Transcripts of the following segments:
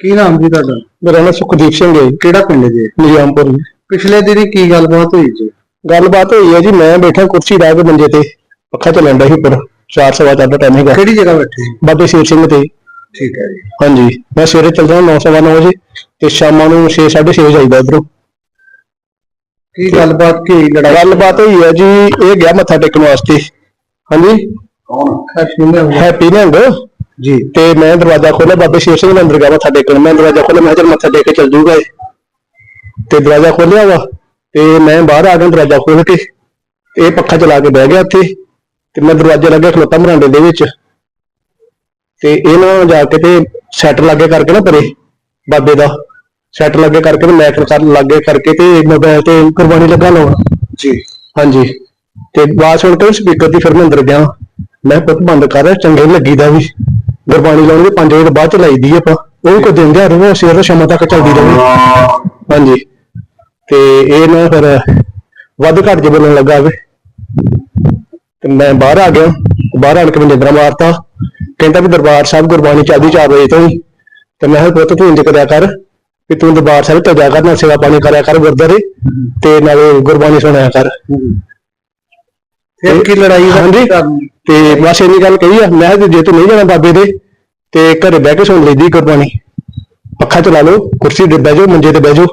ਕੀ ਨਾਮ ਜੀ ਤੁਹਾਡਾ? ਮੇਰਾ ਨਾਮ ਸੁਖਦੀਪ ਸਿੰਘ ਹੈ ਜੀ, ਕਿਹੜਾ ਪਿੰਡ ਜੀ? ਨਿਜ਼ਾਮਪੁਰ ਜੀ। ਪਿਛਲੇ ਦਿਨੀ ਕੀ ਗੱਲਬਾਤ ਹੋਈ ਜੀ? ਗੱਲਬਾਤ ਹੋਈ ਹੈ ਜੀ ਮੈਂ ਬੈਠਾ ਕੁਰਸੀ ਡਾ ਕੇ ਮੰਜੇ ਤੇ ਪੱਖਾ ਚੱਲਣ ਡਿਆ ਸੀ ਉੱਪਰ 4 ਸਵਾ ਚਾਰ ਦਾ ਟਾਈਮ ਹੈਗਾ ਕਿਹੜੀ ਜਗ੍ਹਾ ਬੈਠੇ ਬਾਬੇ ਸ਼ੇਰ ਸਿੰਘ ਤੇ। ਠੀਕ ਹੈ ਜੀ। ਹਾਂਜੀ ਮੈਂ ਸਵੇਰੇ ਚੱਲਦਾ 9 ਸਵਾ 9 ਵਜੇ ਤੇ ਸ਼ਾਮਾਂ ਨੂੰ 6 6:30 ਵਜੇ ਆਈਦਾ ਉਧਰੋਂ ਕੀ ਗੱਲਬਾਤ ਕੀ ਹੋਈ ਲੜਾਈ? ਗੱਲਬਾਤ ਹੋਈ ਹੈ ਜੀ ਇਹ ਗਿਆ ਮੱਥਾ ਟੇਕਣ ਵਾਸਤੇ। ਹਾਂਜੀ। ਕੌਣ? ਹੈਪੀ ਨੇ ਹੈਪੀ ਨਿਹੰਗ ਜੀ। ਤੇ ਮੈਂ ਦਰਵਾਜ਼ਾ ਖੋਲ੍ਹਿਆ ਬਾਬੇ ਸ਼ੇਰ ਸਿੰਘ ਦੇ ਅੰਦਰ ਗਿਆ ਮੱਥਾ ਟੇਕਣ ਮੈਂ ਦਰਵਾਜ਼ਾ ਖੋਲ੍ਹਿਆ ਮੈਂ ਕਿਹਾ ਚੱਲ ਮੱਥਾ ਟੇਕ ਕੇ ਚੱਲ ਜੂਗਾ ਇਹ। ਤੇ ਦਰਵਾਜ਼ਾ ਖੋਲ੍ਹਿਆ ਵਾ ਤੇ ਮੈਂ ਬਾਹਰ ਆ ਗਿਆ ਦਰਵਾਜ਼ਾ ਖੋਲ੍ਹ ਕੇ। ਤੇ ਇਹ ਪੱਖਾ ਚਲਾ ਕੇ ਬਹਿ ਗਿਆ ਉੱਥੇ। ਤੇ ਮੈਂ ਦਰਵਾਜ਼ੇ ਲੱਗੇ ਖਲੋਤਾ ਮਰਾਂਡੇ ਦੇ ਵਿੱਚ। ਤੇ ਇਹਨਾਂ ਜਾ ਕੇ ਤੇ ਸੈਟ ਲੱਗੇ ਕਰਕੇ ਨਾ ਪਰੇ ਬਾਬੇ ਦਾ। ਸੈਟ ਲੱਗੇ ਕਰਕੇ ਤੇ ਮੈਟ ਕਰ ਲੱਗੇ ਕਰਕੇ ਤੇ ਮੋਬਾਈਲ ਤੇ ਕੁਰਬਾਨੀ ਲੱਗਾ ਲਾਉਣ। ਜੀ। ਹਾਂਜੀ। ਤੇ ਬਾਤ ਸੁਣ ਕੇ ਸਪੀਕਰ ਦੀ ਫਿਰ ਮੈਂ ਅੰਦਰ ਗਿਆ। ਮੈਂ ਪੁੱਤ ਬੰਦ ਕਰ ਚੰਗੇ ਨੀ ਲੱਗੀਦਾ ਵੀ। ਗੁਰਬਾਣੀ ਲਾਉਣ ਦੇ 5 ਵਜੇ ਬਾਅਦ ਚ ਲਾਈਦੀ ਆਪਾਂ। ਉਹ ਵੀ ਕੋਈ ਦਿਨ ਦਿਹਾੜੇ ਨੂੰ ਸਵੇਰ ਤੋਂ ਸ਼ਾਮਾਂ ਤੱਕ ਚੱਲਦੀ ਰਹੇ ਹਾਂਜੀ। ਤੇ ਇਹ ਨਾ ਫਿਰ ਵੱਧ ਘੱਟ ਜੇ ਬੋਲਣ ਲੱਗਾ ਵੇ ਤੇ ਮੈਂ ਬਾਹਰ ਆ ਗਿਆ। ਬਾਹਰ ਆਣ ਕੇ ਮੈਂ ਮਾਰਤਾ। ਕਹਿੰਦਾ ਵੀ ਦਰਬਾਰ ਸਾਹਿਬ ਗੁਰਬਾਣੀ ਚੱਲਦੀ 4 ਵਜੇ ਤੋਂ ਹੀ। ਤੇ ਮੈਂ ਕਿਹਾ ਪੁੱਤ ਤੂੰ ਇੰਜ ਕਰਿਆ ਕਰ ਵੀ ਤੂੰ ਦਰਬਾਰ ਸਾਹਿਬ ਤੇ ਜਾ ਕਰ ਨਾਲ ਸੇਵਾ ਪਾਣੀ ਕਰਿਆ ਕਰ ਗੁਰਦਾਰੇ ਤੇ ਨਾਲੇ ਗੁਰਬਾਣੀ ਸੁਣਾਇਆ ਕਰ। ਫਿਰ ਕੀ ਲੜਾਈ ਹਾਂਜੀ। ਤੇ ਬਸ ਇੰਨੀ ਗੱਲ ਕਹੀ ਆ ਮੈਂ ਕਿਹਾ ਜੇ ਤੂੰ ਨਹੀਂ ਜਾਣਾ ਬਾਬੇ ਦੇ ਤੇ ਘਰੇ ਬਹਿ ਕੇ ਸੁਣ ਲਈਦੀ ਗੁਰਬਾਣੀ। ਪੱਖਾ ਚਲਾ ਲਓ ਕੁਰਸੀ ਤੇ ਬਹਿ ਜਾਓ ਮੰਜੇ ਤੇ ਬਹਿ ਜਾਓ।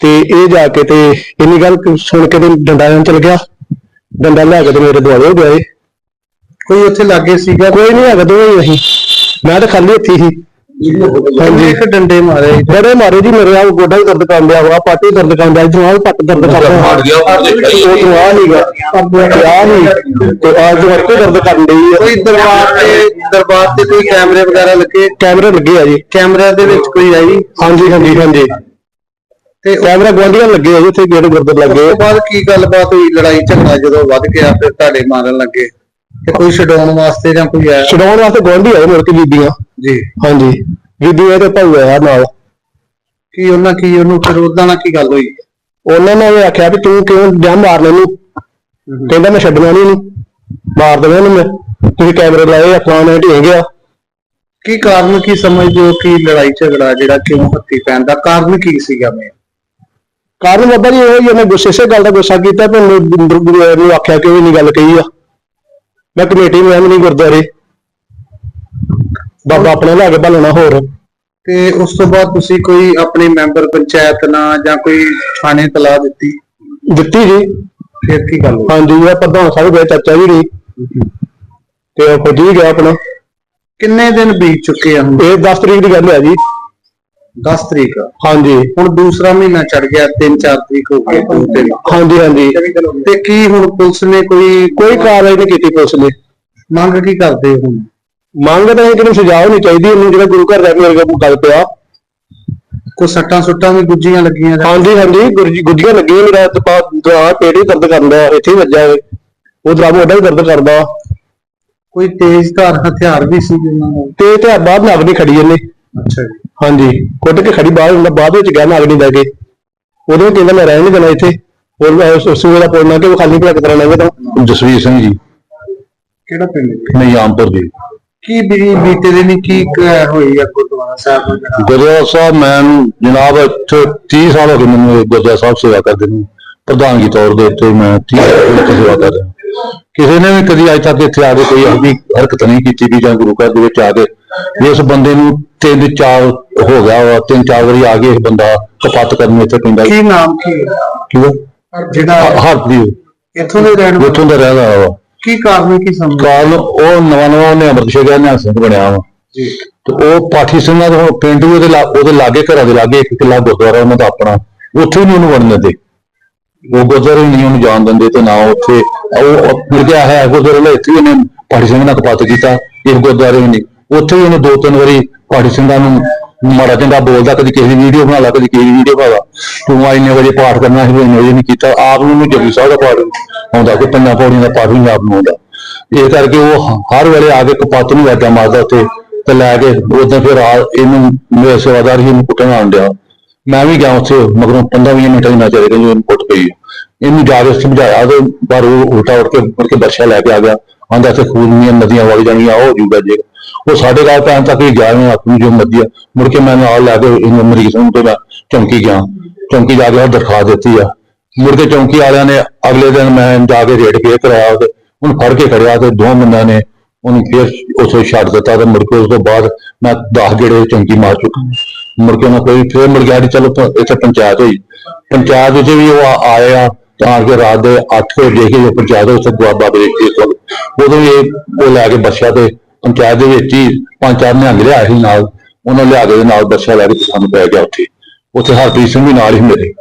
ਤੇ ਇਹ ਜਾ ਕੇ ਤੇ ਇੰਨੀ ਗੱਲ ਸੁਣ ਕੇ ਤੇ ਡੰਡਾ ਲੈਣ ਚਲ ਗਿਆ। ਡੰਡਾ ਲੈ ਕੇ ਤੇ ਮੇਰੇ ਦੁਆਲੇ ਹੋ ਗਿਆ ਇਹ। ਕੋਈ ਉੱਥੇ ਲਾਗੇ ਸੀਗਾ? ਕੋਈ ਨਹੀਂ ਹੈਗਾ ਦੋਵੇਂ ਹੀ ਅਸੀਂ। ਮੈਂ ਤਾਂ ਖਾਲੀ ਹੱਥੀ ਸੀ। ਹਾਂਜੀ। ਇੱਕ ਡੰਡੇ ਮਾਰੇ ਬੜੇ ਮਾਰੇ ਜੀ ਮੇਰੇ ਆ ਗੋਡਾ ਵੀ ਦਰਦ ਕਰਨ ਡਿਆ ਵਾ ਪਾਟੀ ਦਰਦ ਕਰਨ ਡਿਆ ਇਧਰੋਂ ਆ ਪੱਟ ਦਰਦ ਕਰ ਰਿਹਾ ਫੜ ਗਿਆ ਉਹ ਦੇਖਿਆ ਉਹ ਤੋਂ ਆ ਨਹੀਂਗਾ ਆ ਨਹੀਂ। ਤੇ ਆ ਜੋ ਕੋਈ ਦਰਦ ਕਰਨ ਆ। ਕੋਈ ਦਰਬਾਰ ਤੇ ਦਰਬਾਰ ਤੇ ਕੋਈ ਕੈਮਰੇ ਵਗੈਰਾ ਲੱਗੇ? ਕੈਮਰੇ ਲੱਗੇ ਆ ਜੀ। ਕੈਮਰਿਆਂ ਦੇ ਵਿੱਚ ਕੋਈ ਆਈ? ਹਾਂਜੀ ਹਾਂਜੀ ਹਾਂਜੀ। ਤੇ ਉਸ ਕੈਮਰਾ ਗੁਆਂਢੀਆਂ ਲੱਗੇ ਆ ਜੀ ਉੱਥੇ ਗੇਟ ਗੁਰਦਰ ਲੱਗੇ ਤੋਂ ਬਾਅਦ ਕੀ ਗੱਲਬਾਤ ਹੋਈ? ਲੜਾਈ ਝਗੜਾ ਜਦੋਂ ਵੱਧ ਗਿਆ ਫਿਰ ਤੁਹਾਡੇ ਮਾਰਨ ਲੱਗੇ? ਤੇ ਕੋਈ ਛਡਾਉਣ ਵਾਸਤੇ ਜਾਂ ਕੋਈ ਆਇਆ? ਛਡਾਉਣ ਵਾਸਤੇ ਗੁਆਂਢੀ ਆਏ ਮੁੜ ਕੇ ਬੀਬੀਆਂ। ਜੀ। ਹਾਂਜੀ। ਬੀਬੀਆਂ ਤੇ ਭਾਊ ਆਇਆ ਨਾਲ। ਕੀ ਉਹਨਾਂ ਕੀ ਉਹਨੂੰ ਫਿਰ ਉਹਦਾਂ ਨਾਲ ਕੀ ਗੱਲ ਹੋਈ? ਉਹਨਾਂ ਨੇ ਇਹ ਆਖਿਆ ਵੀ ਤੂੰ ਕਿਉਂ ਜਾਂ ਮਾਰ ਲੈਨੂੰ ਕਹਿੰਦਾ ਮੈਂ ਛੱਡਣਾ ਨਹੀਂ ਇਹਨੂੰ ਮਾਰ ਦੇਣਾ ਇਹਨੂੰ ਮੈਂ। ਤੁਸੀਂ ਕੈਮਰੇ ਲਾਏ ਆ ਫਲਾਣਾ ਢੇਂ ਗਿਆ। ਕੀ ਕਾਰਨ ਕੀ ਸਮਝਦੇ ਹੋ ਕਿ ਲੜਾਈ ਝਗੜਾ ਜਿਹੜਾ ਕਿਉਂ ਹੱਥੀ ਪੈਣ ਦਾ? ਕਾਰਨ ਕੀ ਸੀਗਾ ਮੈਂ ਕਾਰਨ ਬਾਬਾ ਜੀ ਇਹ ਹੀ ਉਹਨੇ ਗੁੱਸੇ ਸੇ ਗੱਲ ਦਾ ਗੁੱਸਾ ਕੀਤਾ ਤੇ ਮੈਨੂੰ ਨੂੰ ਆਖਿਆ ਕਿ ਉਹ ਨਹੀਂ ਗੱਲ ਕਹੀ ਆ। ਮੈਂ ਕਮੇਟੀ ਮੈਂ ਨਹੀਂ ਗੁਰਦੁਆਰੇ। ਬਾਬਾ ਆਪਣੇ ਲੈ ਕੇ ਭਲਣਾ ਹੋਰ। ਤੇ ਉਸ ਤੋਂ ਬਾਅਦ ਤੁਸੀਂ ਕੋਈ ਆਪਣੇ ਮੈਂਬਰ ਪੰਚਾਇਤ ਨਾਲ ਜਾਂ ਕੋਈ ਥਾਣੇ ਤਲਾ ਦਿੱਤੀ? ਦਿੱਤੀ ਜੀ। ਫਿਰ ਕੀ ਗੱਲ ਹੋਈ? ਹਾਂਜੀ ਇਹ ਪ੍ਰਧਾਨ ਸਾਹਿਬ ਗਏ ਚਾਚਾ ਜੀ ਨਹੀਂ ਤੇ ਉਹ ਹੀ ਗਿਆ ਆਪਣਾ। ਕਿੰਨੇ ਦਿਨ ਬੀਤ ਚੁੱਕੇ ਆ ਹੁਣ? ਇਹ 10 ਤਰੀਕ ਦੀ ਗੱਲ ਹੈ ਜੀ। 10 ਤਰੀਕ ਹਾਂਜੀ। ਹੁਣ ਦੂਸਰਾ ਮਹੀਨਾ ਚੜ ਗਿਆ 3-4 ਤਰੀਕ ਹੋ ਗਈ ਦੋ ਤਿੰਨ। ਹਾਂਜੀ ਹਾਂਜੀ। ਤੇ ਕੀ ਹੁਣ ਪੁਲਿਸ ਨੇ ਕੋਈ ਕੋਈ ਕਾਰਵਾਈ ਨਹੀਂ ਕੀਤੀ ਪੁਲਿਸ ਨੇ। ਮੰਗ ਕੀ ਕਰਦੇ ਹੁਣ? ਮੰਗ ਤਾਂ ਇਹ ਕਿ ਸਜ਼ਾ ਹੋਣੀ ਚਾਹੀਦੀ ਇਹਨੂੰ ਜਿਹੜਾ ਗੁਰੂ ਘਰ ਦਾ ਮੇਰੇ ਕੋਲ ਗੱਲ ਪਿਆ। ਕੋਈ ਸੱਟਾਂ ਸੁੱਟਾਂ ਵੀ ਗੁੱਜੀਆਂ ਲੱਗੀਆਂ ਜਾਂ ਹਾਂਜੀ ਹਾਂਜੀ ਗੁਰਜੀ ਗੁੱਡੀਆਂ ਲੱਗੀਆਂ ਮੇਰਾ ਦਪਾ ਦਰਾ ਪੇਟ ਹੀ ਦਰਦ ਕਰਦਾ ਇੱਥੇ ਹੀ ਵੱਜਾ ਹੋਵੇ ਉਹ ਦਰਾ ਮੋਢਾ ਵੀ ਦਰਦ ਕਰਦਾ। ਕੋਈ ਤੇਜ਼ ਧਾਰ ਹਥਿਆਰ ਵੀ ਸੀ ਉਹਨਾਂ ਕੋਲ? ਤੇ ਤੇ ਬਾਅਦ ਨਗ ਨਹੀਂ ਖੜੀ ਇਹਨੇ। ਅੱਛਾ ਜੀ। ਹਾਂਜੀ ਕੁੱਟ ਕੇ ਖੜੀ ਬਾਹਰ ਹੁੰਦਾ ਬਾਅਦ ਵਿੱਚ ਗਿਆ ਨਗ ਨਹੀਂ ਲੈ ਕੇ। ਉਦੋਂ ਕਹਿੰਦਾ ਮੈਂ ਰਹਿਣ ਨਹੀਂ ਦੇਣਾ ਇੱਥੇ। ਉਹ ਸੂਏ ਦਾ ਪੋੜਨਾ ਕਿ ਉਹ ਖਾਲੀ ਭਲਾ ਕਿਤਰਾ ਲੰਘੇ ਤਾਂ ਜਸਵੀਰ ਸਿੰਘ ਜੀ। ਕਿਹੜਾ ਪਿੰਡ? ਜੀ ਨਿਜ਼ਾਮਪੁਰ ਜੀ ਕੀ ਬੀ ਬੀਤੇ ਦਿਨ ਕੀ ਕ- ਹੋਈ ਆ ਗੁਰਦੁਆਰਾ ਸਾਹਿਬ ਜਿਹੜਾ? ਗੁਰਦੁਆਰਾ ਸਾਹਿਬ ਮੈਂ ਜਨਾਬ ਇੱਥੇ 30 ਸਾਲ ਹੋ ਗਏ ਮੈਨੂੰ ਗੁਰਦੁਆਰਾ ਸਾਹਿਬ ਸੇਵਾ ਕਰਦੇ ਨੂੰ। ਪ੍ਰਧਾਨਗੀ ਤੌਰ ਦੇ ਉੱਤੇ ਮੈਂ 30 ਸਾਲ ਤੋਂ ਸੇਵਾ ਕਰ ਰਿਹਾ। ਕਿਸੇ ਨੇ ਵੀ ਕਦੀ ਅੱਜ ਤੱਕ ਇੱਥੇ ਆ ਕੇ ਕੋਈ ਇਹੋ ਹਰਕਤ ਨਹੀਂ ਕੀਤੀ ਵੀ ਜਾਂ ਗੁਰੂ ਘਰ ਦੇ ਵਿੱਚ ਆ ਕੇ ਇਸ ਬੰਦੇ ਨੂੰ ਤਿੰਨ ਚਾਰ ਹੋ ਗਿਆ ਵਾ ਤਿੰਨ ਚਾਰ ਵਾਰੀ ਆ ਕੇ ਇਹ ਬੰਦਾ ਕਪੱਤ ਕਰਨ ਇੱਥੇ ਪੈਂਦਾ। ਕੀ ਨਾਮ ਕੀ ਹੈ? ਕਿਉਂ ਜਿਹੜਾ ਹਰਪ੍ਰੀਤ। ਇੱਥੋਂ ਦੇ ਰਹਿਣ ਵਾਲਾ? ਉੱਥੋਂ ਦਾ ਰਹਿਦਾ ਵਾ। ਕੀ ਕਾਰਨ ਕੀ ਸਮਝ ਕਾਰਨ ਉਹ ਨਵਾਂ ਨਵਾਂ ਉਹਨੇ ਅੰਮ੍ਰਿਤ ਛਕਿਆ ਨਿਹੰਗ ਸਿੰਘ ਬਣਿਆ ਵਾ। ਜੀ। ਤੇ ਉਹ ਪਾਠੀ ਸਿੰਘਾਂ ਦਾ ਹੁਣ ਪਿੰਡ ਉਹਦੇ ਲਾ- ਉਹਦੇ ਲਾਗੇ ਘਰਾਂ ਦੇ ਲਾਗੇ ਇੱਕ ਕਿੱਲਾ ਗੁਰਦੁਆਰਾ ਉਹਨਾਂ ਦਾ ਆਪਣਾ। ਉੱਥੇ ਨਹੀਂ ਉਹਨੂੰ ਵੜਨ ਦਿੰਦੇ ਉਹ ਗੁਰਦੁਆਰੇ ਨਹੀਂ ਉਹਨੂੰ ਜਾਣ ਦਿੰਦੇ ਤੇ ਨਾ ਉੱਥੇ। ਉਹ ਮਿਲ ਗਿਆ ਹੈ ਗੁਰਦੁਆਰੇ ਲਈ ਇੱਥੇ ਉਹਨੇ ਪਾਠੀ ਸਿੰਘ ਨਾਲ ਕਪੱਤ ਕੀਤਾ। ਇਸ ਗੁਰਦੁਆਰੇ ਵੀ ਨਹੀਂ। ਉੱਥੇ ਉਹਨੇ ਦੋ ਤਿੰਨ ਵਾਰੀ ਪਾਠੀ ਸਿੰਘਾਂ ਨੂੰ ਮਾੜਾ ਚੰਗਾ ਬੋਲਦਾ, ਕਦੀ ਕਿਸੇ ਦੀ ਵੀਡੀਓ ਬਣਾ ਲਾ, ਕਦੀ ਕਿਸੇ ਦੀ ਵੀਡੀਓ ਬਣਾ ਲਾ। ਤੂੰ ਆ ਇੰਨੇ ਵਜੇ ਪਾਠ ਕਰਨਾ ਸੀ, ਇੰਨੇ ਵਜੇ ਨਹੀਂ ਕੀਤਾ। ਆਪ ਨੂੰ ਵੀ ਜਪੀ ਸਾਹਿਬ ਦਾ ਪਾਠ। ਆਉਂਦਾ ਕੋਈ ਪੰਜਾਂ ਪੌੜੀਆਂ ਦਾ ਪਾਠ ਵੀ ਆਪ ਨੂੰ ਆਉਂਦਾ। ਇਹ ਕਰਕੇ ਉਹ ਹਰ ਵੇਲੇ ਆ ਕੇ ਕਪੱਤ ਨੂੰ ਵਾਜਾ ਮਾਰਦਾ ਉੱਥੇ ਤੇ ਲੈ ਕੇ ਉਦੋਂ ਫਿਰ ਆ ਇਹਨੂੰ ਮੇਰੇ ਸੇਵਾਦਾਰ ਹੀ ਇਹਨੂੰ ਕੁੱਟਣ ਆਉਣ ਡਿਆ। ਮੈਂ ਵੀ ਗਿਆ ਉੱਥੇ, ਮਗਰੋਂ 15-20 ਮਿੰਟ ਹੀ ਨਾ ਚਲੇ ਗਏ ਇਹਨੂੰ ਕੁੱਟ ਪਈ। ਇਹਨੂੰ ਜਾ ਕੇ ਸਮਝਾਇਆ ਤੇ ਪਰ ਉਹ ਉਲਟਾ ਉੱਠ ਕੇ ਮੁੜ ਕੇ ਬਰਸ਼ਾ ਲੈ ਕੇ ਆ ਗਿਆ। ਆਂਦਾ ਤੇ ਖੂਨ ਦੀਆਂ ਨਦੀਆਂ ਵਗ ਜਾਣੀਆਂ, ਉਹ ਹੋ ਜੂਗਾ ਜੇ। ਉਹ ਸਾਡੇ ਰਾਤ ਪੈਣ ਤੱਕ ਹੀ ਗਿਆ ਮੈਂ ਆਪਣੀ ਜੋ ਮਰਜ਼ੀ ਆ। ਮੁੜ ਕੇ ਮੈਂ ਨਾਲ ਲੈ ਕੇ ਇਹਨੂੰ ਮਰੀਜ਼ ਨੂੰ ਤੇ ਚੌਂਕੀ ਗਿਆ। ਚੌਂਕੀ ਜਾ ਕੇ ਉਹ ਦਰਖਾਸਤ ਦਿੱਤੀ ਆ। ਮੁੜ ਕੇ ਚੌਂਕੀ ਵਾਲਿਆਂ ਨੇ ਅਗਲੇ ਦਿਨ ਮੈਂ ਜਾ ਕੇ ਰੇਡ ਫੇਰ ਕਰਾਇਆ ਤੇ ਉਹਨੂੰ ਫੜ ਕੇ ਖੜਿਆ ਤੇ ਦੋ ਬੰਦਿਆਂ ਨੇ ਉਹਨੂੰ ਫੇਰ ਉਥੋਂ ਛੱਡ ਦਿੱਤਾ ਤੇ ਮੁੜ ਕੇ ਉਸ ਤੋਂ ਬਾਅਦ ਮੈਂ 10 ਜਿਹੜੇ ਚੌਂਕੀ ਮਾਰ ਚੁੱਕਾ। ਮੁੜ ਕੇ ਉਹਨਾਂ ਕੋਈ ਫੇਰ ਮੁੜ ਗਿਆ ਚਲੋ ਇੱਥੇ ਪੰਚਾਇਤ ਹੋਈ। ਪੰਚਾਇਤ ਵਿੱਚ ਵੀ ਉਹ ਆ- ਆਏ ਆ, ਤਾਂ ਕਿ ਰਾਤ ਦੇ 8 ਵਜੇ ਕੇ ਜੋ ਪੰਚਾਇਤ ਉੱਥੇ ਗੁਆਬਾ ਦੇ ਉਦੋਂ ਵੀ ਇਹ ਉਹ ਲੈ ਕੇ ਬੱਸਿਆ ਤੇ ਪੰਚਾਇਤ ਦੇ ਵਿੱਚ ਹੀ ਪੰਜ ਚਾਰ ਨਿਹੰਗ ਲਿਆਏ ਸੀ ਨਾਲ, ਉਹਨਾਂ ਲਿਆ ਕੇ ਨਾਲ ਬੱਸਿਆ ਲੈ ਕੇ ਸਾਨੂੰ ਪੈ ਗਿਆ ਉੱਥੇ। ਉੱਥੇ ਹਰਪ੍ਰੀਤ ਸਿੰਘ ਵੀ ਨਾਲ ਹੀ ਮੇਰੇ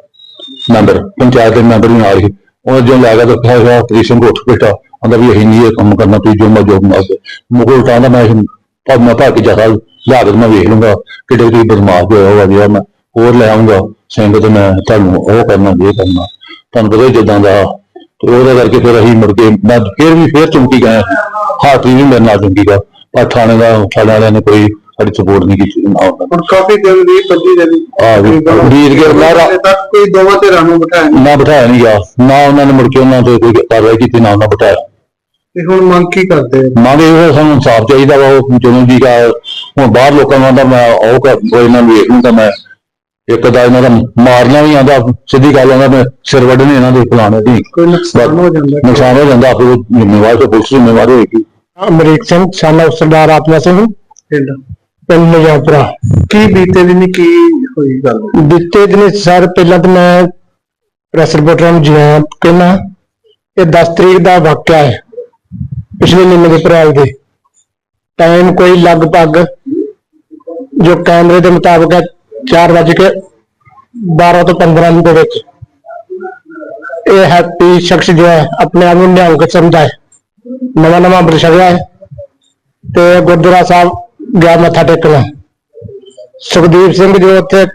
ਮੈਂਬਰ, ਪੰਚਾਇਤ ਦੇ ਮੈਂਬਰ ਵੀ ਨਾਲ ਹੀ। ਉਹ ਜੋ ਲੈ ਤਾਂ ਫਿਰ ਹਰਪ੍ਰੀਤ ਸਿੰਘ ਉੱਠ ਬੈਠਾ ਆਂਦਾ ਵੀ ਅਸੀਂ ਨਹੀਂ ਇਹ ਕੰਮ ਕਰਨਾ, ਤੁਸੀਂ ਜੋ ਮਰਜ਼ੀ ਮਾਸ ਮੁਗਲ ਟਾਂਦਾ ਮੈਂ ਪਰ ਮੈਂ ਭਾਗ ਜਾ ਲਿਆ ਕੇ ਮੈਂ ਵੇਖ ਲੂੰਗਾ ਕਿੱਡੇ ਤੁਸੀਂ ਬਦਮਾਸ਼ ਹੋਇਆ ਹੋਇਆ ਵਧੀਆ, ਮੈਂ ਹੋਰ ਲੈ ਆਉਂਗਾ ਸਿੰਘ ਤੇ ਮੈਂ ਤੁਹਾਨੂੰ ਉਹ ਕਰਨਾ ਇਹ ਕਰਨਾ। ਤੁਹਾਨੂੰ ਪਤਾ ਜਿੱਦਾਂ ਦਾ ਤੇ ਉਹਦੇ ਕਰਕੇ ਫਿਰ ਅਸੀਂ ਮੁੜ ਕੇ ਮੈਂ ਫਿਰ ਵੀ ਫਿਰ ਚੁੰਕੀ ਗਏ। ਹਾਥੀ ਵੀ ਮੇਰੇ ਨਾਲ ਚੁੰਕੀ ਗਿਆ। ਪਰ ਥਾਣੇ ਦਾ ਥਾਣੇ ਵਾਲਿਆਂ ਨੇ ਕੋਈ ਸਾਡੀ ਸਪੋਰਟ ਨਹੀਂ ਕੀਤੀ ਨਾ ਹੁਣ ਕਾਫੀ ਦਿਨ ਦੀ 25 ਦਿਨ ਆ ਵੀ ਵੀਰ ਗਿਰ ਮਾਰਾ ਹਜੇ ਤੱਕ ਕੋਈ ਦੋਵਾਂ ਧਿਰਾਂ ਨੂੰ ਬਿਠਾਇਆ ਨਹੀਂ। ਨਾ ਬਿਠਾਇਆ ਨਹੀਂ ਗਿਆ। ਨਾ ਉਹਨਾਂ ਨੇ ਮੁੜ ਕੇ ਉਹਨਾਂ ਤੇ ਕੋਈ ਕਾਰਵਾਈ ਕੀਤੀ ਨਾ ਉਹਨਾਂ ਬਿਠਾਇਆ। ਤੇ ਹੁਣ ਮੰਗ ਕੀ ਕਰਦੇ ਆ? ਮੰਗ ਇਹ ਸਾਨੂੰ ਇਨਸਾਫ ਚਾਹੀਦਾ ਵਾ। ਉਹ ਜਦੋਂ ਦੀ ਕਾ ਹੁਣ ਬਾਹਰ ਲੋਕਾਂ ਆਂਦਾ ਮੈਂ ਉਹ ਕਰ ਇਹਨਾਂ ਨੂੰ ਵੇਖ ਲੂੰਗਾ ਮੈਂ। ਇੱਕ ਦਾ ਇਹਨਾਂ ਦਾ ਮਾਰਨਾ ਵੀ ਆਂਦਾ ਸਿੱਧੀ ਗੱਲ ਆਂਦਾ ਮੈਂ ਸਿਰ ਵੱਢਣੇ ਇਹਨਾਂ ਦੇ ਫਲਾਣੇ ਦੀ ਕੋਈ ਨੁਕਸਾਨ ਹੋ ਜਾਂਦਾ ਨੁਕਸਾਨ ਹੋ ਜਾਂਦਾ ਆਪੇ ਜ਼ਿੰਮੇਵਾਰ ਤੇ ਪੁਲਿਸ ਜ਼ਿੰਮੇਵਾਰ ਹੋਏਗੀ। ਅਮਰੀਕ ਸਿੰਘ ਸਾਨਾ ਸਰਦਾਰ ਆਤਮਾ ਸਿੰਘ। ਪਿੰਡ। ਪਿੰਡ ਨਜਾਪੁਰਾ ਕੀ ਬੀਤੇ ਦਿਨ ਕੀ ਹੋਈ ਗੱਲ? ਦਿੱਤੇ ਦਿਨ ਸਰ ਪਹਿਲਾਂ ਤਾਂ ਮੈਂ ਪ੍ਰੈਸ ਰਿਪੋਰਟਰਾਂ ਨੂੰ ਜਿਵੇਂ ਕਹਿਣਾ ਇਹ 10 ਤਰੀਕ ਦਾ ਵਾਕਿਆ ਹੈ ਪਿਛਲੇ ਮਹੀਨੇ ਦੇ ਅਪ੍ਰੈਲ ਦੇ। ਟਾਈਮ ਕੋਈ ਲਗਭਗ ਜੋ ਕੈਮਰੇ ਦੇ ਮੁਤਾਬਕ ਹੈ 4 ਵਜੇ ਕੇ 12 ਤੋਂ 15 ਮਿੰਟ ਦੇ ਵਿੱਚ ਇਹ ਹੈਪੀ ਸ਼ਖਸ ਜੋ ਹੈ ਆਪਣੇ ਆਪ ਨੂੰ ਨਿਹੰਗ ਸਮਝਦਾ ਹੈ ਨਵਾਂ ਨਵਾਂ ਬਰਸ਼ਰਿਆ ਹੈ ਤੇ ਗੁਰਦੁਆਰਾ ਸਾਹਿਬ ਗਿਆ ਮੱਥਾ ਟੇਕਣ ਸੁਖਦੀਪ ਸਿੰਘ ਜੋ ਉੱਥੇ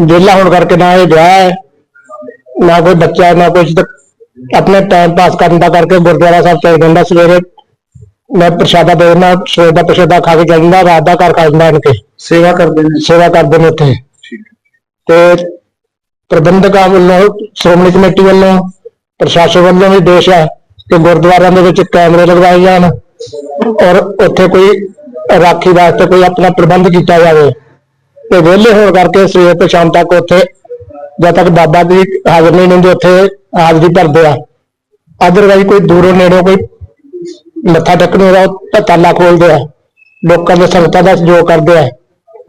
ਵਿਹਲਾ ਹੋਣ ਕਰਕੇ ਨਾ ਇਹ ਵਿਆਹ ਹੈ ਨਾ ਕੋਈ ਬੱਚਾ ਨਾ ਕੁਛ ਤੇ ਆਪਣੇ ਟਾਈਮ ਪਾਸ ਕਰਨ ਦਾ ਕਰਕੇ ਗੁਰਦੁਆਰਾ ਸਾਹਿਬ ਚੱਲ ਜਾਂਦਾ ਸਵੇਰੇ ਮੈਂ ਪ੍ਰਸ਼ਾਦਾ ਦੇ ਦਿੰਦਾ ਸਵੇਰ ਦਾ ਪ੍ਰਸ਼ਾਦਾ ਖਾ ਕੇ ਜਾਂਦਾ ਰਾਤ ਦਾ ਘਰ ਖਾ ਜਾਂਦਾ ਇਨਕੇ ਸੇਵਾ ਕਰਦੇ ਨੇ? ਸੇਵਾ ਕਰਦੇ ਨੇ ਉੱਥੇ। ਤੇ ਪ੍ਰਬੰਧਕਾਂ ਵੱਲੋਂ ਸ਼੍ਰੋਮਣੀ ਕਮੇਟੀ ਵੱਲੋਂ ਪ੍ਰਸ਼ਾਸਨ ਵੱਲੋਂ ਵੀ ਦੇਸ਼ ਹੈ ਕਿ ਗੁਰਦੁਆਰਿਆਂ ਦੇ ਵਿੱਚ ਕੈਮਰੇ ਲਗਵਾਏ ਜਾਣ ਔਰ ਉੱਥੇ ਕੋਈ ਰਾਖੀ ਵਾਸਤੇ ਕੋਈ ਆਪਣਾ ਪ੍ਰਬੰਧ ਕੀਤਾ ਜਾਵੇ। ਤੇ ਵਿਹਲੇ ਹੋਣ ਕਰਕੇ ਸਵੇਰ ਤੋਂ ਸ਼ਾਮ ਤੱਕ ਉੱਥੇ ਜਦ ਤੱਕ ਬਾਬਾ ਦੀ ਹਾਜ਼ਰ ਨਹੀਂ ਹੁੰਦੇ ਉੱਥੇ ਹਾਜ਼ਰੀ ਭਰਦੇ ਆ। ਅਦਰਵਾਈਜ਼ ਕੋਈ ਦੂਰੋਂ ਨੇੜੋਂ ਕੋਈ ਮੱਥਾ ਟੇਕਣ ਦਾ ਉਹ ਤਾਲਾ ਖੋਲਦੇ ਆ। ਲੋਕਾਂ ਦੇ ਸੰਗਤਾਂ ਦਾ ਸਹਿਯੋਗ ਕਰਦੇ ਆ।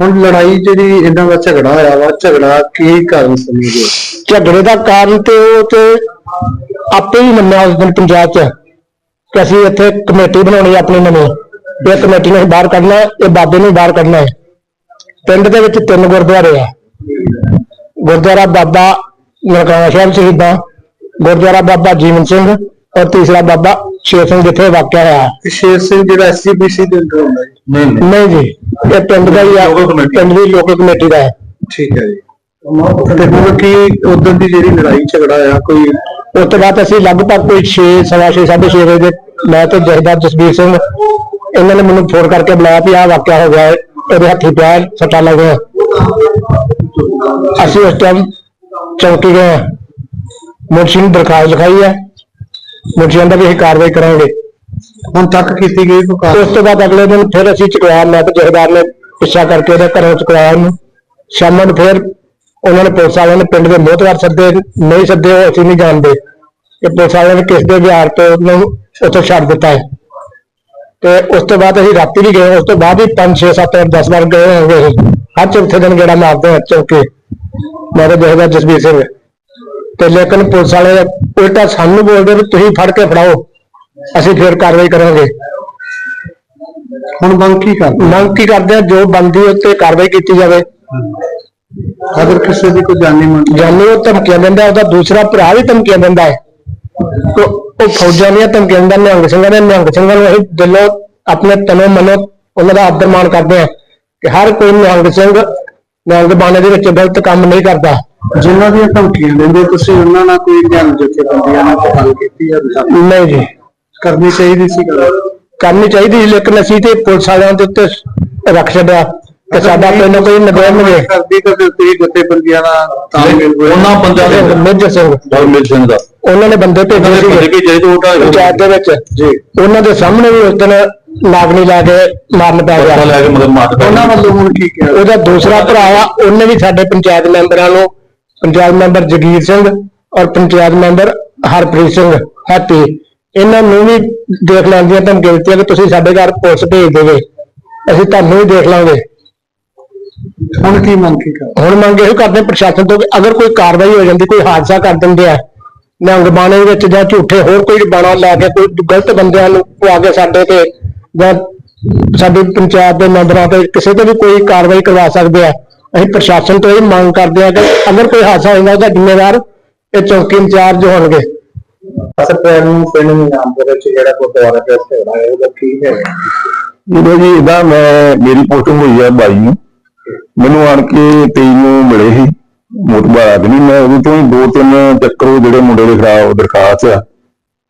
ਹੁਣ ਲੜਾਈ ਜਿਹੜੀ ਇਹਨਾਂ ਦਾ ਝਗੜਾ ਹੋਇਆ ਵਾ ਝਗੜਾ ਕੀ ਕਾਰਨ ਸਮਝਦੇ? ਝਗੜੇ ਦਾ ਕਾਰਨ ਤੇ ਉਹ ਤੇ ਆਪੇ ਹੀ ਮੰਨਿਆ ਉਸ ਦਿਨ ਪੰਜਾਬ 'ਚ ਕਿ ਅਸੀਂ ਇੱਥੇ ਕਮੇਟੀ ਬਣਾਉਣੀ ਹੈ ਆਪਣੀ ਨਵੀਂ। ਇਹ ਕਮੇਟੀ ਨੂੰ ਬਾਹਰ ਕੱਢਣਾ ਹੈ, ਇਹ ਬਾਬੇ ਨੂੰ ਬਾਹਰ ਕੱਢਣਾ ਹੈ। ਪਿੰਡ ਦੇ ਵਿੱਚ ਤਿੰਨ ਗੁਰਦੁਆਰੇ ਆ। ਗੁਰਦੁਆਰਾ ਬਾਬਾ ਨਰਕਾਣਾ ਸਾਹਿਬ ਸ਼ਹੀਦਾਂ ਗੁਰਦੁਆਰਾ ਬਾਬਾ ਜੀਵਨ ਸਿੰਘ ਔਰ ਤੀਸਰਾ ਬਾਬਾ ਸ਼ੇਰ ਸਿੰਘ ਜਿੱਥੇ ਵਾਕਿਆ ਹੋਇਆ। ਤੇ ਸ਼ੇਰ ਸਿੰਘ ਜਿਹੜਾ ਐਸਜੀਪੀਸੀ ਦੇ ਅੰਦਰ ਹੁੰਦਾ ਜੀ। ਨਹੀਂ ਨਹੀਂ। ਜੀ ਇਹ ਪਿੰਡ ਦਾ ਹੀ ਆ। ਪਿੰਡ ਦੀ ਲੋਕਲ ਕਮੇਟੀ ਦਾ ਹੈ। ਠੀਕ ਹੈ ਜੀ। ਤੇ ਹੁਣ ਕੀ ਉਦੋਂ ਦੀ ਜਿਹੜੀ ਲੜਾਈ ਝਗੜਾ ਆ ਕੋਈ ਉਸ ਤੋਂ ਬਾਅਦ ਅਸੀਂ ਲਗਭਗ ਕੋਈ 6 ਸਵਾ 6 6:30 ਵਜੇ ਦੇ ਮੈਂ ਤੇ ਜਹਦਾਰ ਜਸਬੀਰ ਸਿੰਘ ਇਹਨਾਂ ਨੇ ਮੈਨੂੰ ਫੋਨ ਕਰਕੇ ਬੁਲਾਇਆ ਵੀ ਆਹ ਵਾਕਿਆ ਹੋ ਗਿਆ ਹੈ ਇਹਦੇ ਹੱਥੀ ਪਿਆ ਹੈ, ਸੱਟਾਂ ਲੱਗੀਆਂ ਅਸੀਂ ਉਸ ਟਾਈਮ ਚੌਕੀ ਗਏ ਮੁਨਸ਼ੀ ਨੂੰ ਦਰਖਾਸਤ ਲਿਖਾਈ ਹੈ। ਮੁਨਸ਼ੀ ਕਹਿੰਦਾ ਵੀ ਅਸੀਂ ਕਾਰਵਾਈ ਕਰਾਂਗੇ। ਹੁਣ ਤੱਕ ਕੀਤੀ ਗਈ ਕੋਈ ਕਾਰਵਾਈ? ਉਸ ਤੋਂ ਬਾਅਦ ਅਗਲੇ ਦਿਨ ਫਿਰ ਅਸੀਂ ਚੁਕਵਾਇਆ ਮੈਂ ਤੇ ਜਹਦਾਰ ਨੇ ਪਿੱਛਾ ਕਰਕੇ ਉਹਦੇ ਘਰੋਂ ਚੁਕਵਾਇਆ ਉਹਨੂੰ ਸ਼ਾਮਾਂ ਨੂੰ ਫਿਰ ਉਹਨਾਂ ਨੇ ਪੁਲਿਸ ਵਾਲਿਆਂ ਨੇ ਪਿੰਡ ਦੇ ਮੋਹਤਵਾਰ ਸੱਦੇ ਨਹੀਂ ਸੱਦੇ ਉਹ ਅਸੀਂ ਨਹੀਂ ਜਾਣਦੇ। ਕਿ ਪੁਲਿਸ ਵਾਲਿਆਂ ਨੇ ਕਿਸ ਦੇ ਵਿਹਾਰ ਤੋਂ ਉਹਨੂੰ ਉੱਥੋਂ ਛੱਡ ਦਿੱਤਾ ਹੈ। ਤੇ ਉਸ ਤੋਂ ਬਾਅਦ ਅਸੀਂ ਰਾਤੀ ਵੀ ਗਏ ਉਸ ਤੋਂ ਬਾਅਦ ਵੀ 5 6 7 8 10 ਵਾਰ ਗਏ ਹੋਗੇ ਅਸੀਂ। ਹਰ ਚੌਥੇ ਦਿਨ ਗੇੜਾ ਮਾਰਦੇ ਹਾਂ ਚੌਕੇ। ਮੈਂ ਤੇ ਜਹਦਾਰ ਜਸਬੀਰ ਸਿੰਘ। ਤੇ ਲੇਕਿਨ ਪੁਲਿਸ ਵਾਲੇ ਉਲਟਾ ਸਾਨੂੰ ਬੋਲਦੇ ਵੀ ਤੁਸੀਂ ਫੜ ਕੇ ਫੜਾਓ ਅਸੀਂ ਫਿਰ ਕਾਰਵਾਈ ਕਰਾਂਗੇ। ਹੁਣ ਮੰਗ ਕੀ ਕਰਦੇ ਮੰਗ ਕੀ ਕਰਦੇ ਆ? ਜੋ ਬੰਦੀ ਉੱਤੇ ਕਾਰਵਾਈ ਕੀਤੀ ਜਾਵੇ। ਅਗਰ ਕਿਸੇ ਦੀ ਕੋਈ ਜਾਨੀ ਮੰਗ ਜਾਨੀ ਉਹ ਧਮਕੀਆਂ ਦਿੰਦਾ ਉਹਦਾ ਦੂਸਰਾ ਭਰਾ ਵੀ ਧਮਕੀਆਂ ਦਿੰਦਾ ਹੈ। ਉਹ ਫੌਜਾਂ ਦੀਆਂ ਧਮਕੀਆਂ ਦਿੰਦਾ ਨਿਹੰਗ ਸਿੰਘਾਂ ਦੇ ਨਿਹੰਗ ਸਿੰਘਾਂ ਨੂੰ ਅਸੀਂ ਦਿਲੋਂ ਆਪਣੇ ਤਨੋਂ ਮਨੋਂ ਉਹਨਾਂ ਦਾ ਆਦਰ ਮਾਣ ਕਰਦੇ ਆ ਕਿ ਹਰ ਕੋਈ ਨਿਹੰਗ ਸਿੰਘ ਨਿਹੰਗ ਬਾਣੇ ਦੇ ਵਿੱਚ ਗਲਤ ਕੰਮ ਨਹੀਂ ਕਰਦਾ। ਜਿਨ੍ਹਾਂ ਦੀਆਂ ਧਮਕੀਆਂ ਦਿੰਦੇ ਤੁਸੀਂ ਉਹਨਾਂ ਨਾਲ ਕੋਈ ਧਿਆਨ ਜਥੇਬੰਦੀਆਂ ਨਾਲ ਕੋਈ ਗੱਲ ਕੀਤੀ ਹੈ ਨਹੀਂ ਜੀ। ਕਰਨੀ ਚਾਹੀਦੀ ਸੀ ਗੱਲ? ਕਰਨੀ ਚਾਹੀਦੀ ਸੀ ਲੇਕਿਨ ਅਸੀਂ ਤੇ ਪੁਲਿਸ ਵਾਲਿਆਂ ਦੇ ਉੱਤੇ ਰੱਖ ਛੱਡਿਆ ਕਿ ਸਾਡਾ ਪਿੰਡ ਕੋਈ ਨਿਗਰਾਨ ਕਰਦੀ ਤਾਂ ਫਿਰ ਤੁਸੀਂ ਜਥੇਬੰਦੀਆਂ ਨਾਲ ਤਾਲਮੇਲ ਹੋਇਆ। ਉਹਨਾਂ ਬੰਦਿਆਂ ਦੇ ਮੇਜਰ ਸਿੰਘ ਮਿਲ ਸਿੰਘ ਦਾ। ਉਹਨਾਂ ਨੇ ਬੰਦੇ ਭੇਜੇ ਸੀ ਪੰਚਾਇਤ ਦੇ ਵਿੱਚ। ਜੀ। ਉਹਨਾਂ ਦੇ ਸਾਹਮਣੇ ਵੀ ਉਸ ਦਿਨ ਨਾਗਣੀ ਲਾ ਕੇ ਮਾਰਨ ਪੈ ਗਿਆ। ਉਹਨਾਂ ਵੱਲੋਂ ਹੁਣ ਕੀ ਕਿਹਾ? ਉਹਦਾ ਦੂਸਰਾ ਭਰਾ ਆ ਉਹਨੇ ਵੀ ਸਾਡੇ ਪੰਚਾਇਤ ਮੈਂਬਰਾਂ ਨੂੰ ਪੰਚਾਇਤ ਮੈਂਬਰ ਜਗੀਰ ਸਿੰਘ ਔਰ ਪੰਚਾਇਤ ਮੈਂਬਰ ਹਰਪ੍ਰੀਤ ਸਿੰਘ ਹੈਪੀ। ਇਹਨਾਂ ਨੂੰ ਵੀ ਦੇਖ ਲੈਣ ਦੀਆਂ ਧਮਕੀਆਂ ਦਿੱਤੀਆਂ ਕਿ ਤੁਸੀਂ ਸਾਡੇ ਘਰ ਪੁਲਿਸ ਭੇਜ ਦੇਵੇ। ਅਸੀਂ ਤੁਹਾਨੂੰ ਵੀ ਦੇਖ ਲਾਂਗੇ। ਹੁਣ ਕੀ ਮੰਗ ਕੀ ਕਰ ਹੁਣ ਮੰਗ ਇਹ ਕਰਦੇ ਪ੍ਰਸ਼ਾਸਨ ਤੋਂ ਕਿ ਅਗਰ ਕੋਈ ਕਾਰਵਾਈ ਹੋ ਜਾਂਦੀ ਕੋਈ ਹਾਦਸਾ ਕਰ ਦਿੰਦੇ ਆ ਨਿਹੰਗ ਬਾਣੇ ਵਿੱਚ ਜਾਂ ਝੂਠੇ ਹੋਰ ਕੋਈ ਬਾਣਾ ਲੈ ਕੇ ਕੋਈ ਗਲਤ ਬੰਦਿਆਂ ਨੂੰ ਪਵਾ ਕੇ ਸਾਡੇ ਤੇ ਜਾਂ ਸਾਡੀ ਪੰਚਾਇਤ ਦੇ ਮੈਂਬਰਾਂ ਤੇ ਕਿਸੇ ਤੇ ਵੀ ਕੋਈ ਕਾਰਵਾਈ ਕਰਵਾ ਸਕਦੇ ਆ ਅਸੀਂ ਪ੍ਰਸ਼ਾਸਨ ਤੋਂ ਇਹ ਮੰਗ ਕਰਦੇ ਆ ਕਿ ਅਗਰ ਕੋਈ ਹਾਦਸਾ ਹੋ ਜਾਂਦਾ ਉਹਦਾ ਜ਼ਿੰਮੇਵਾਰ ਇਹ ਚੌਕੀ ਇੰਚਾਰਜ ਹੋਣਗੇ। ਅਸਰ ਨੂੰ ਪਿੰਡ ਨੂੰ ਨਾਮ ਦੇ ਵਿੱਚ ਜਿਹੜਾ ਗੁਰਦੁਆਰਾ ਦੇ ਹੋਣਾ ਹੈ ਉਹਦਾ ਕੀ ਹੈ? ਜਦੋਂ ਜੀ ਇਹਦਾ ਮੈਂ ਮੇਰੀ ਪੋਸਟਿੰਗ ਹੋਈ ਹੈ 22 ਨੂੰ। ਮੈਨੂੰ ਆਣ ਕੇ 23 ਨੂੰ ਮਿਲੇ ਸੀ ਮੋਤਬਾ ਆਦਮੀ ਮੈਂ ਉਹਦੇ ਤੋਂ ਹੀ ਦੋ ਤਿੰਨ ਚੱਕਰ ਉਹ ਜਿਹੜੇ ਮੁੰਡੇ ਦੇ ਖਿਲਾਫ ਦਰਖਾਸਤ ਆ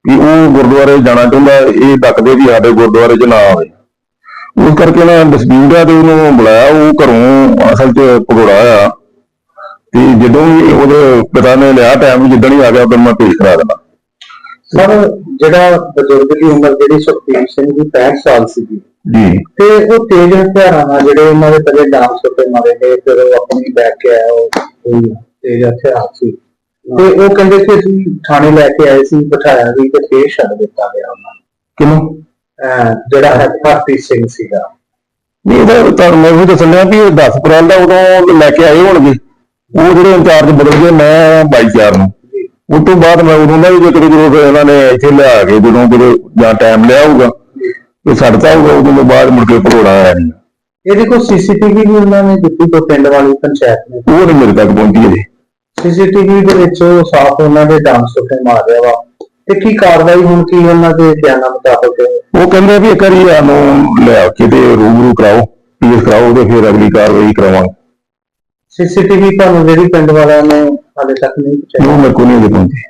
ਕਿ ਉਹ ਗੁਰਦੁਆਰੇ ਜਾਣਾ ਚਾਹੁੰਦਾ ਇਹ ਡੱਕਦੇ ਵੀ ਸਾਡੇ ਗੁਰਦੁਆਰੇ 'ਚ ਨਾ ਆਵੇ। ਉਸ ਕਰਕੇ ਨਾ ਡਿਸਪਿਊਟ ਆ ਤੇ ਉਹਨੂੰ ਬੁਲਾਇਆ ਉਹ ਘਰੋਂ ਅਸਲ 'ਚ ਪਕੌੜਾ ਆ ਤੇ ਜਦੋਂ ਵੀ ਉਹਦੇ ਪਿਤਾ ਨੇ ਲਿਆ ਟਾਈਮ ਜਿੱਦਣ ਹੀ ਆ ਗਿਆ ਉਦੋਂ ਮੈਂ ਪੇਸ਼ ਕਰਾ ਦੇਣਾ। ਸਰ ਜਿਹੜਾ ਬਜ਼ੁਰਗ ਦੀ ਉਮਰ ਜਿਹੜੀ ਸੁਖਦੀਪ ਸਿੰਘ ਦੀ 65 ਸਾਲ ਸੀਗੀ ਜੀ। ਤੇ ਉਹ ਤੇਜ਼ ਹਥਿਆਰਾਂ ਨਾਲ ਜਿਹੜੇ ਉਹਨਾਂ ਦੇ ਪਹਿਲੇ ਡਾਂਸ ਉੱਤੇ ਮਾਰੇ ਗਏ ਫਿਰ ਉਹ ਆਪਣੀ ਬੈਕ ਕੇ ਆਇਆ ਉਹ ਤੇਜ਼ ਹਥਿਆਰ ਸੀ। ਤੇ ਉਹ ਕਹਿੰਦੇ ਕਿ ਅਸੀਂ ਥਾਣੇ ਲੈ ਕੇ ਆਏ ਸੀ ਬਿਠਾਇਆ ਵੀ ਤੇ ਫੇਰ ਛੱਡ ਦਿੱਤਾ ਗਿਆ ਉਹਨਾਂ ਨੂੰ। ਕਿਨੂੰ ਜਿਹੜਾ ਹੈ ਹਰਪ੍ਰੀਤ ਸਿੰਘ ਸੀਗਾ। ਨਹੀਂ ਇਹਦਾ ਤੁਹਾਨੂੰ ਮੈਂ ਵੀ ਦੱਸਣ ਡਿਆ ਵੀ ਇਹ 10 ਅਪ੍ਰੈਲ ਦਾ ਉਦੋਂ ਲੈ ਕੇ ਆਏ ਹੋਣਗੇ। ਉਹ ਜਿਹੜੇ ਇੰਚਾਰਜ ਬਦਲ ਗਏ ਮੈਂ 22 ਚਾਰ ਨੂੰ। ਉਸ ਤੋਂ ਬਾਅਦ ਮੈਂ ਉਦੋਂ ਦਾ ਵੀ ਜੇ ਕਿਤੇ ਜਦੋਂ ਇਹਨਾਂ ਨੇ ਇੱਥੇ ਲਿਆ ਕੇ ਜਦੋਂ ਕਿਤੇ ਜਾਂ ਟਾਈਮ ਲਿਆ ਹੋਊਗਾ ਤੇ ਛੱਡਤਾ ਹੋਊਗਾ ਉਦੋਂ ਤੋਂ ਬਾਅਦ ਮੁੜ ਕੇ ਭਗੋੜਾ ਆਇਆ ਨਹੀਂ। ਇਹਦੇ ਕੋਲ ਸੀਸੀਟੀਵੀ ਵੀ ਉਹਨਾਂ ਨੇ ਦਿੱਤੀ ਤੋਂ ਪਿੰਡ ਵਾਲੀ ਪੰਚਾਇਤ ਨੇ। ਉਹ ਨਹੀਂ ਮੇਰੇ ਤੱਕ ਪਹੁੰਚੀ ਅਜੇ ਸੀਸੀਟੀਵੀ ਦੇ ਵਿੱਚ ਸਾਫ਼ ਉਹਨਾਂ ਦੇ ਡਾਂਸ ਉੱਤੇ ਮਾਰ ਰਿਹਾ ਵਾ। ਤੇ ਕੀ ਕਾਰਵਾਈ ਹੁਣ ਕੀ ਉਹਨਾਂ ਦੇ ਬਿਆਨਾਂ ਮੁਤਾਬਕ? ਉਹ ਕਹਿੰਦੇ ਵੀ ਇੱਕ ਵਾਰੀ ਸਾਨੂੰ ਲਿਆ ਕੇ ਤੇ ਰੂਬਰੂ ਕਰਾਓ ਪੀਐਸ ਕਰਾਓ ਤੇ ਫਿਰ ਅਗਲੀ ਕਾਰਵਾਈ ਕਰਾਵਾਂਗੇ। ਸੀਸੀਟੀਵੀ ਤੁਹਾਨੂੰ ਜਿਹੜੀ ਪਿੰਡ ਵਾਲਿਆਂ ਨੇ ਹਾਲੇ ਤੱਕ ਨਹੀਂ ਪਹੁੰਚਾਈ। ਉਹ ਮੇਰੇ ਕੋਲ ਨਹੀਂ ਪਹੁੰਚੀ।